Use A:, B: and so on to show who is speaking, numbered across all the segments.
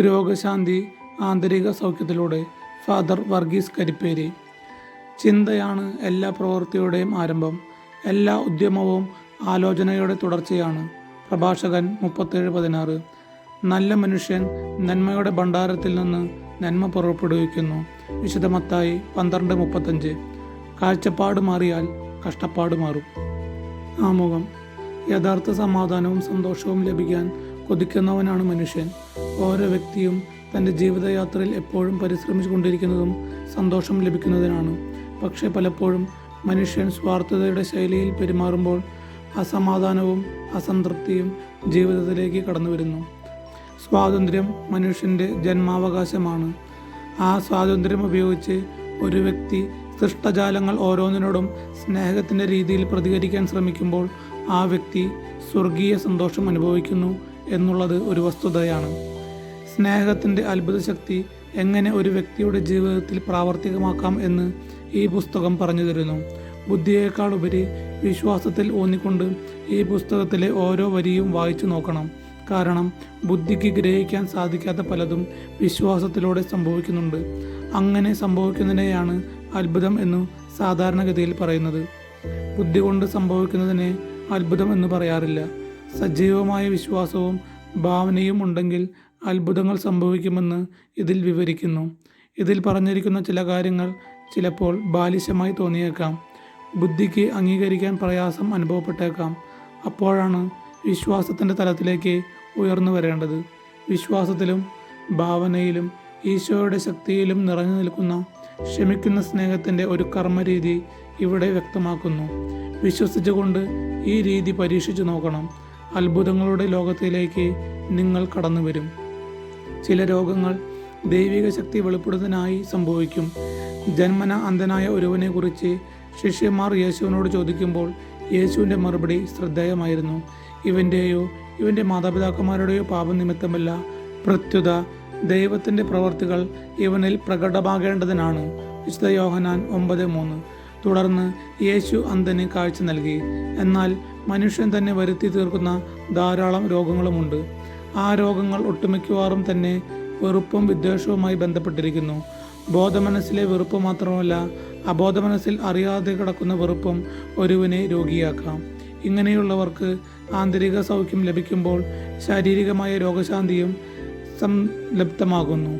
A: രോഗശാന്തി ആന്തരിക സൗഖ്യത്തിലൂടെ ഫാദർ വർഗീസ് കരിപ്പേരി. ചിന്തയാണ് എല്ലാ പ്രവൃത്തിയുടെയും ആരംഭം. എല്ലാ ഉദ്യമവും ആലോചനയുടെ തുടർച്ചയാണ്. പ്രഭാഷകൻ മുപ്പത്തേഴ് പതിനാറ്. നല്ല മനുഷ്യൻ നന്മയുടെ ഭണ്ഡാരത്തിൽ നിന്ന് നന്മ പുറപ്പെടുവിക്കുന്നു. വിശദമത്തായി പന്ത്രണ്ട് മുപ്പത്തഞ്ച്. കാഴ്ചപ്പാട് മാറിയാൽ കഷ്ടപ്പാട് മാറും. ആമുഖം. യഥാർത്ഥ സമാധാനവും സന്തോഷവും ലഭിക്കാൻ കൊതിക്കുന്നവനാണ് മനുഷ്യൻ. ഓരോ വ്യക്തിയും തന്റെ ജീവിതയാത്രയിൽ എപ്പോഴും പരിശ്രമിച്ചുകൊണ്ടിരിക്കുന്നതും സന്തോഷം ലഭിക്കുന്നതിനാണ്. പക്ഷേ പലപ്പോഴും മനുഷ്യൻ സ്വാർത്ഥതയുടെ ശൈലിയിൽ പെരുമാറുമ്പോൾ അസമാധാനവും അസംതൃപ്തിയും ജീവിതത്തിലേക്ക് കടന്നു വരുന്നു സ്വാതന്ത്ര്യം മനുഷ്യന്റെ ജന്മാവകാശമാണ്. ആ സ്വാതന്ത്ര്യം ഉപയോഗിച്ച് ഒരു വ്യക്തി സൃഷ്ടജാലങ്ങൾ ഓരോന്നിനോടും സ്നേഹത്തിന്റെ രീതിയിൽ പ്രതികരിക്കാൻ ശ്രമിക്കുമ്പോൾ ആ വ്യക്തി സ്വർഗീയ സന്തോഷം അനുഭവിക്കുന്നു. എന്നുള്ളത് ഒരു വസ്തുതയാണ്. സ്നേഹത്തിന്റെ അത്ഭുത ശക്തി എങ്ങനെ ഒരു വ്യക്തിയുടെ ജീവിതത്തിൽ പ്രാവർത്തികമാക്കാം എന്ന് ഈ പുസ്തകം പറഞ്ഞു തരുന്നു. ബുദ്ധിയേക്കാൾ ഉപരി വിശ്വാസത്തിൽ ഊന്നിക്കൊണ്ട് ഈ പുസ്തകത്തിലെ ഓരോ വരിയും വായിച്ചു നോക്കണം. കാരണം ബുദ്ധിക്ക് ഗ്രഹിക്കാൻ സാധിക്കാത്ത പലതും വിശ്വാസത്തിലൂടെ സംഭവിക്കുന്നുണ്ട്. അങ്ങനെ സംഭവിക്കുന്നതിനെയാണ് അത്ഭുതം എന്നു സാധാരണഗതിയിൽ പറയുന്നത്. ബുദ്ധി കൊണ്ട് സംഭവിക്കുന്നതിനെ അത്ഭുതം എന്ന് പറയാറില്ല. സജീവമായ വിശ്വാസവും ഭാവനയും ഉണ്ടെങ്കിൽ അത്ഭുതങ്ങൾ സംഭവിക്കുമെന്ന് ഇതിൽ വിവരിക്കുന്നു. ഇതിൽ പറഞ്ഞിരിക്കുന്ന ചില കാര്യങ്ങൾ ചിലപ്പോൾ ബാലിശമായി തോന്നിയേക്കാം. ബുദ്ധിക്ക് അംഗീകരിക്കാൻ പ്രയാസം അനുഭവപ്പെട്ടേക്കാം. അപ്പോഴാണ് വിശ്വാസത്തിന്റെ തലത്തിലേക്ക് ഉയർന്നു വരേണ്ടത്. വിശ്വാസത്തിലും ഭാവനയിലും ഈശോയുടെ ശക്തിയിലും നിറഞ്ഞു നിൽക്കുന്ന ക്ഷമിക്കുന്ന സ്നേഹത്തിന്റെ ഒരു കർമ്മരീതി ഇവിടെ വ്യക്തമാക്കുന്നു. വിശ്വസിച്ചുകൊണ്ട് ഈ രീതി പരീക്ഷിച്ചു നോക്കണം. അത്ഭുതങ്ങളുടെ ലോകത്തിലേക്ക് നിങ്ങൾ കടന്നു വരും ചില രോഗങ്ങൾ ദൈവിക ശക്തി വെളിപ്പെടുന്നതിനായി സംഭവിക്കും. ജന്മന അന്ധനായ ഒരുവനെ കുറിച്ച് ശിഷ്യന്മാർ യേശുവിനോട് ചോദിക്കുമ്പോൾ യേശുവിന്റെ മറുപടി ശ്രദ്ധേയമായിരുന്നു. ഇവന്റെയോ ഇവന്റെ മാതാപിതാക്കന്മാരുടെയോ പാപം നിമിത്തമല്ല പ്രത്യുത ദൈവത്തിന്റെ പ്രവർത്തികൾ ഇവനിൽ പ്രകടമാകേണ്ടതിനാണ്. വിശുദ്ധ യോഹനാൻ ഒമ്പത് മൂന്ന്. തുടർന്ന് യേശു അന്ധന് കാഴ്ച നൽകി. എന്നാൽ മനുഷ്യൻ തന്നെ വരുത്തി തീർക്കുന്ന ധാരാളം രോഗങ്ങളുമുണ്ട്. ആ രോഗങ്ങൾ ഒട്ടുമിക്കവാറും തന്നെ വെറുപ്പും വിദ്വേഷവുമായി ബന്ധപ്പെട്ടിരിക്കുന്നു. ബോധമനസ്സിലെ വെറുപ്പ് മാത്രമല്ല അബോധമനസ്സിൽ അറിയാതെ കിടക്കുന്ന വെറുപ്പും ഒരുവനെ രോഗിയാക്കാം. ഇങ്ങനെയുള്ളവർക്ക് ആന്തരിക സൗഖ്യം ലഭിക്കുമ്പോൾ ശാരീരികമായ രോഗശാന്തിയും സംലപ്തമാകുന്നു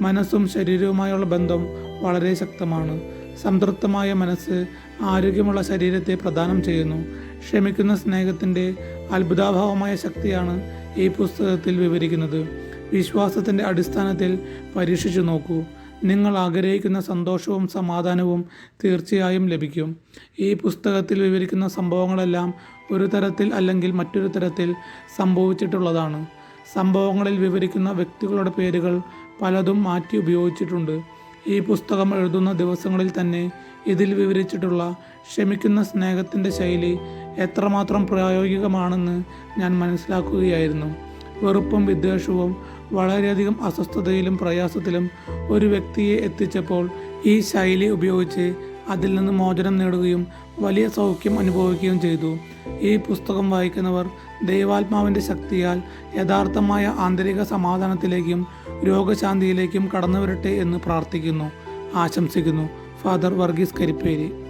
A: മനസ്സും ശരീരവുമായുള്ള ബന്ധം വളരെ ശക്തമാണ്. സംതൃപ്തമായ മനസ്സ് ആരോഗ്യമുള്ള ശരീരത്തെ പ്രദാനം ചെയ്യുന്നു. ക്ഷമിക്കുന്ന സ്നേഹത്തിന്റെ അത്ഭുതാഭാവമായ ശക്തിയാണ് ഈ പുസ്തകത്തിൽ വിവരിക്കുന്നത്. വിശ്വാസത്തിന്റെ അടിസ്ഥാനത്തിൽ പരീക്ഷിച്ചു നോക്കൂ. നിങ്ങൾ ആഗ്രഹിക്കുന്ന സന്തോഷവും സമാധാനവും തീർച്ചയായും ലഭിക്കും. ഈ പുസ്തകത്തിൽ വിവരിക്കുന്ന സംഭവങ്ങളെല്ലാം ഒരു തരത്തിൽ അല്ലെങ്കിൽ മറ്റൊരു തരത്തിൽ സംഭവിച്ചിട്ടുള്ളതാണ്. സംഭവങ്ങളിൽ വിവരിക്കുന്ന വ്യക്തികളുടെ പേരുകൾ പലതും മാറ്റി ഉപയോഗിച്ചിട്ടുണ്ട്. ഈ പുസ്തകം എഴുതുന്ന ദിവസങ്ങളിൽ തന്നെ ഇതിൽ വിവരിച്ചിട്ടുള്ള ക്ഷമിക്കുന്ന സ്നേഹത്തിന്റെ ശൈലി എത്രമാത്രം പ്രായോഗികമാണെന്ന് ഞാൻ മനസ്സിലാക്കുകയായിരുന്നു. വെറുപ്പും വിദ്വേഷവും വളരെയധികം അസ്വസ്ഥതയിലും പ്രയാസത്തിലും ഒരു വ്യക്തിയെ എത്തിച്ചപ്പോൾ ഈ ശൈലി ഉപയോഗിച്ച് അതിൽ നിന്ന് മോചനം നേടുകയും വലിയ സൗഖ്യം അനുഭവിക്കുകയും ചെയ്തു. ഈ പുസ്തകം വായിക്കുന്നവർ ദൈവാത്മാവിന്റെ ശക്തിയാൽ യഥാർത്ഥമായ ആന്തരിക സമാധാനത്തിലേക്കും രോഗശാന്തിയിലേക്കും കടന്നുവരട്ടെ എന്ന് പ്രാർത്ഥിക്കുന്നു. ആശംസിക്കുന്നു. ഫാദർ വർഗീസ് കരിപ്പേരി.